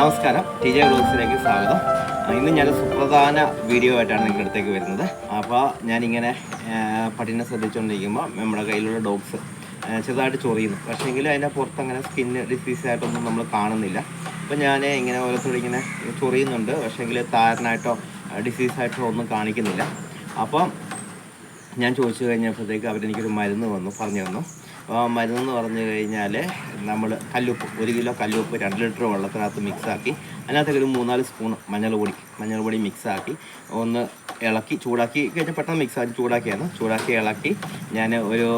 നമസ്കാരം. T J ബ്ലോഗ്സിലേക്ക് സ്വാഗതം. ഇന്ന് ഞാൻ സുപ്രധാന വീഡിയോ ആയിട്ടാണ് നിങ്ങളുടെ അടുത്തേക്ക് വരുന്നത്. അപ്പോൾ ഞാനിങ്ങനെ പട്ടിനെ ശ്രദ്ധിച്ചുകൊണ്ടിരിക്കുമ്പോൾ നമ്മുടെ കയ്യിലുള്ള ഡോഗ്സ് ചെറുതായിട്ട് ചൊറിയുന്നു. പക്ഷേങ്കിൽ അതിന്റെ പുറത്ത് അങ്ങനെ സ്കിന്ന് ഡിസീസ് ആയിട്ടൊന്നും നമ്മൾ കാണുന്നില്ല. അപ്പോൾ ഞാൻ ഇങ്ങനെ ഓരോരുത്തരും ഇങ്ങനെ ചൊറിയുന്നുണ്ട്. പക്ഷേങ്കിൽ താരനായിട്ടോ ഡിസീസായിട്ടോ ഒന്നും കാണിക്കുന്നില്ല. അപ്പം ഞാൻ ചോദിച്ചു കഴിഞ്ഞപ്പോഴത്തേക്ക് അവരെനിക്കൊരു മരുന്ന് വന്നു പറഞ്ഞു തന്നു. മരുന്നെന്ന് പറഞ്ഞു കഴിഞ്ഞാൽ നമ്മൾ കല്ലുപ്പ് ഒരു കിലോ കല്ലുപ്പ് രണ്ട് ലിറ്റർ വെള്ളത്തിനകത്ത് മിക്സാക്കി അതിനകത്തേക്ക് ഒരു മൂന്നാൽ സ്പൂൺ മഞ്ഞൾ പൊടി മഞ്ഞൾ പൊടി മിക്സാക്കി ഒന്ന് ഇളക്കി ചൂടാക്കി കഴിഞ്ഞാൽ പെട്ടെന്ന് മിക്സാക്കി ചൂടാക്കിയാണ്. ചൂടാക്കി ഇളക്കി ഞാൻ ഒരു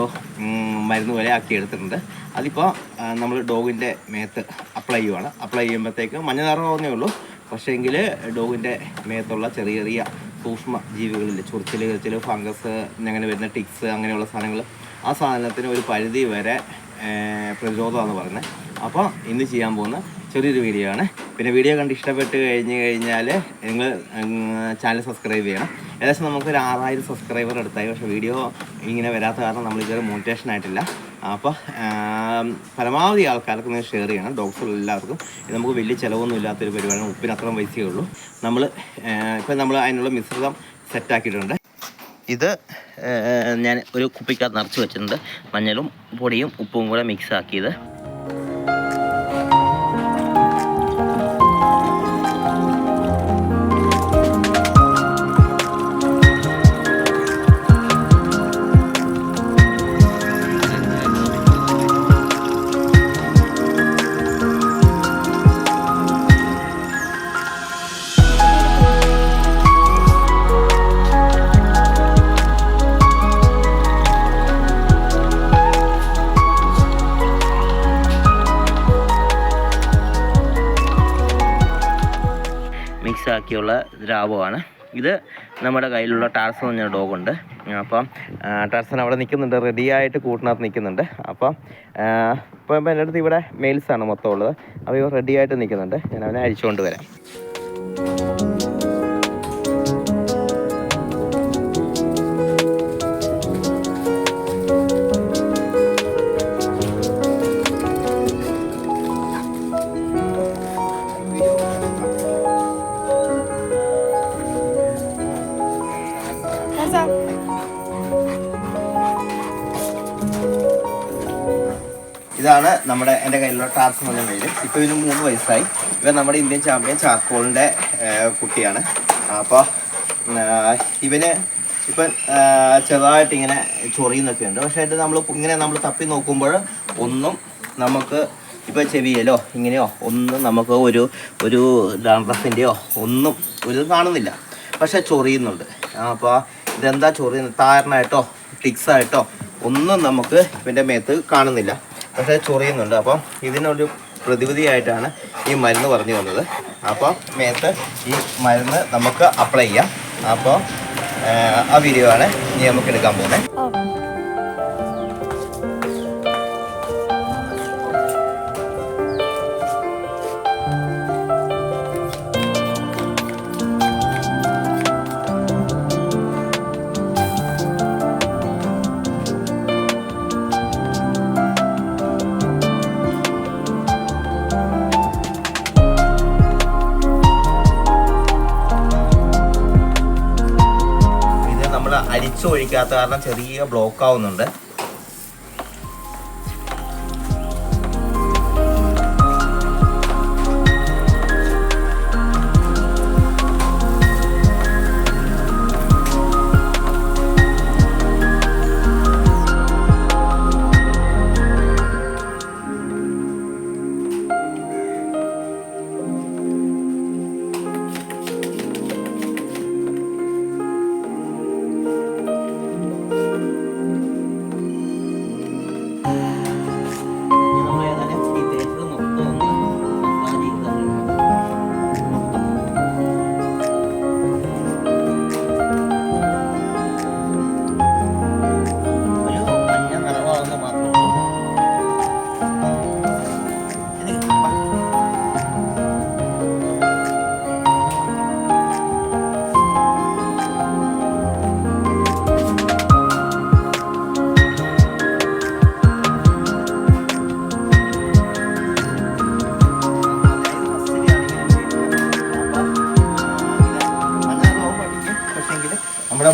മരുന്ന് പോലെ ആക്കി എടുത്തിട്ടുണ്ട്. അതിപ്പോൾ നമ്മൾ ഡോഗിന്റെ മേത്ത് അപ്ലൈ ചെയ്യുവാണ്. അപ്ലൈ ചെയ്യുമ്പോഴത്തേക്ക് മഞ്ഞ നിറമാവുന്നേ ഉള്ളൂ. പക്ഷേങ്കിൽ ഡോഗിന്റെ മേത്തുള്ള ചെറിയ ചെറിയ സൂക്ഷ്മ ജീവികളിൽ ചൊറിച്ചിൽ ചെറിച്ചിൽ ഫംഗസ് അങ്ങനെ വരുന്ന ടിക്സ് അങ്ങനെയുള്ള സാധനങ്ങൾ ആ സാധനത്തിന് ഒരു പരിധി വരെ പ്രതിരോധമാണെന്ന് പറയുന്നത് അപ്പോൾ ഇന്ന് ചെയ്യാൻ പോകുന്ന ചെറിയൊരു വീഡിയോ ആണ്. പിന്നെ വീഡിയോ കണ്ട് ഇഷ്ടപ്പെട്ട് കഴിഞ്ഞ് കഴിഞ്ഞാൽ നിങ്ങൾ ചാനൽ സബ്സ്ക്രൈബ് ചെയ്യണം. ഏകദേശം നമുക്കൊരു ആറായിരം സബ്സ്ക്രൈബർ എടുത്തായി പക്ഷേ വീഡിയോ ഇങ്ങനെ വരാത്ത കാരണം നമ്മൾ ഇതുവരെ മോട്ടിവേഷൻ ആയിട്ടില്ല. അപ്പോൾ പരമാവധി ആൾക്കാർക്ക് നിങ്ങൾ ഷെയർ ചെയ്യണം. ഡോക്ടർ എല്ലാവർക്കും. ഇത് നമുക്ക് വലിയ ചിലവൊന്നും ഇല്ലാത്തൊരു പരിപാടിയാണ്. ഉപ്പിന് അത്രയും പൈസയേ ഉള്ളൂ. നമ്മൾ ഇപ്പം നമ്മൾ അതിനുള്ള മിശ്രിതം സെറ്റാക്കിയിട്ടുണ്ട് ഇത് ഞാൻ ഒരു കുപ്പിക്കകത്ത് നിറച്ച് വെച്ചിട്ടുണ്ട്. മഞ്ഞളും പൊടിയും ഉപ്പും കൂടെ മിക്സ് ആക്കിയത്. മിക്സ് ആക്കിയുള്ള ദ്രാവകമാണ്. ഇത് നമ്മുടെ കയ്യിലുള്ള ടാർസൺ എന്ന ഡോഗുണ്ട്. അപ്പം ടാർസൺ അവിടെ നിൽക്കുന്നുണ്ട്. റെഡിയായിട്ട് കൂട്ടിനകത്ത് നിൽക്കുന്നുണ്ട്. അപ്പം ഇപ്പം എന്റെ അടുത്ത് ഇവിടെ മെയിൽസാണ് മൊത്തം ഉള്ളത്. അപ്പോൾ ഇവ റെഡിയായിട്ട് നിൽക്കുന്നുണ്ട്. ഞാൻ അവനെ അഴിച്ചുകൊണ്ട് വരാം. ഇതാണ് നമ്മുടെ എന്റെ കയ്യിലുള്ള ടാർസ് എന്ന് പറഞ്ഞ പേര് ഇപ്പോൾ ഇതിന് മൂന്ന് വയസ്സായി. ഇവ നമ്മുടെ ഇന്ത്യൻ ചാമ്പ്യൻ ചാർക്കോളിന്റെ കുട്ടിയാണ്. അപ്പോൾ ഇവന് ഇപ്പം ചെറുതായിട്ട് ഇങ്ങനെ ചൊറിയുന്നൊക്കെ ഉണ്ട്. പക്ഷേ ഇത് നമ്മൾ ഇങ്ങനെ നമ്മൾ തപ്പി നോക്കുമ്പോൾ ഒന്നും നമുക്ക് ഇപ്പോൾ ചെവിയിലോ ഇങ്ങനെയോ ഒന്നും നമുക്ക് ഒരു ഒരു ഡാൻഡ്രഫിന്റെയോ ഒന്നും ഒരു കാണുന്നില്ല. പക്ഷേ ചൊറിയുന്നുണ്ട്. അപ്പോൾ ഇതെന്താ ചൊറിയുന്നത്? താരനായിട്ടോ ടിക്സായിട്ടോ ഒന്നും നമുക്ക് ഇവന്റെ മേത്ത് കാണുന്നില്ല. പക്ഷേ ചൊറിയുന്നുണ്ട്. അപ്പം ഇതിനൊരു പ്രതിവിധിയായിട്ടാണ് ഈ മരുന്ന് പറഞ്ഞു വന്നത്. അപ്പം മേത്ത് ഈ മരുന്ന് നമുക്ക് അപ്ലൈ ചെയ്യാം. അപ്പോൾ ആ വീഡിയോ ആണ് ഇനി നമുക്ക് എടുക്കാൻ പോകുന്നത്. അരിച്ചൊഴിക്കാത്ത കാരണം ചെറിയ ബ്ലോക്ക് ആവുന്നുണ്ട്.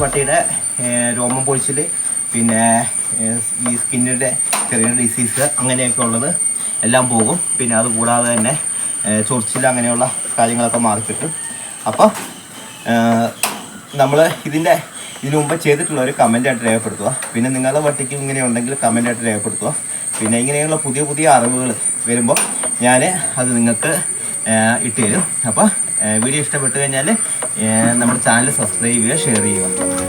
പട്ടിയുടെ രോമം പൊഴിച്ചിൽ പിന്നെ ഈ സ്കിന്നിന്റെ ചെറിയ ഡിസീസ് അങ്ങനെയൊക്കെ ഉള്ളത് എല്ലാം പോകും. പിന്നെ അത് കൂടാതെ തന്നെ ചൊറിച്ചിൽ അങ്ങനെയുള്ള കാര്യങ്ങളൊക്കെ മാറിക്കിട്ടും. അപ്പോൾ നമ്മൾ ഇതിന്റെ ഇതിനു മുമ്പ് ചെയ്തിട്ടുള്ള ഒരു കമന്റായിട്ട് രേഖപ്പെടുത്തുക. പിന്നെ നിങ്ങളുടെ വട്ടിക്ക് ഇങ്ങനെ ഉണ്ടെങ്കിൽ കമന്റായിട്ട് രേഖപ്പെടുത്തുക. പിന്നെ ഇങ്ങനെയുള്ള പുതിയ പുതിയ അറിവുകൾ വരുമ്പോൾ ഞാൻ അത് നിങ്ങൾക്ക് ഇട്ട് തരും അപ്പോൾ വീഡിയോ ഇഷ്ടപ്പെട്ടു കഴിഞ്ഞാൽ നമ്മുടെ ചാനൽ സബ്സ്ക്രൈബ് ചെയ്യുക ഷെയർ ചെയ്യുക.